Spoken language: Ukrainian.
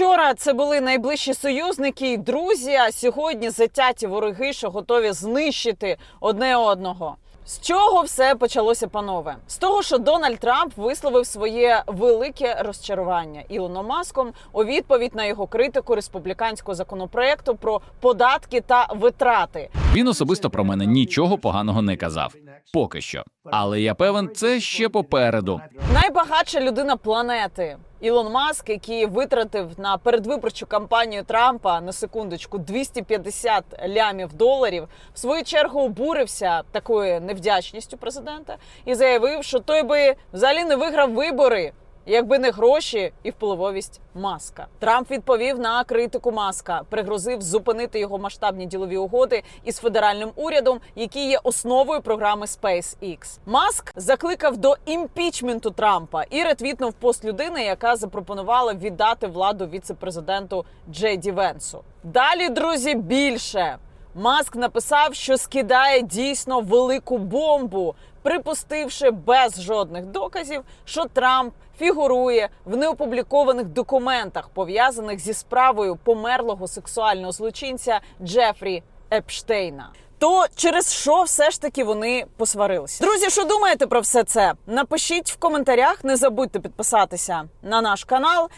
Вчора це були найближчі союзники і друзі. А сьогодні затяті вороги, що готові знищити одне одного. З чого все почалося, панове? З того, що Дональд Трамп висловив своє велике розчарування Ілоном Маском у відповідь на його критику республіканського законопроекту про податки та витрати. Він особисто про мене нічого поганого не казав. Поки що. Але я певен, це ще попереду. Найбагатша людина планети Ілон Маск, який витратив на передвиборчу кампанію Трампа на секундочку 250 лямів доларів, в свою чергу обурився такою невдячністю президента і заявив, що той би взагалі не виграв вибори. Якби не гроші і впливовість маска, Трамп відповів на критику маска, пригрозив зупинити його масштабні ділові угоди із федеральним урядом, які є основою програми SpaceX. Маск закликав до імпічменту Трампа і ретвітнув пост людини, яка запропонувала віддати владу віце-президенту Джейді Венсу. Далі, друзі, більше. Маск написав, що скидає дійсно велику бомбу, припустивши без жодних доказів, що Трамп фігурує в неопублікованих документах, пов'язаних зі справою померлого сексуального злочинця Джефрі Епштейна. То через що все ж таки вони посварилися? Друзі, що думаєте про все це? Напишіть в коментарях. Не забудьте підписатися на наш канал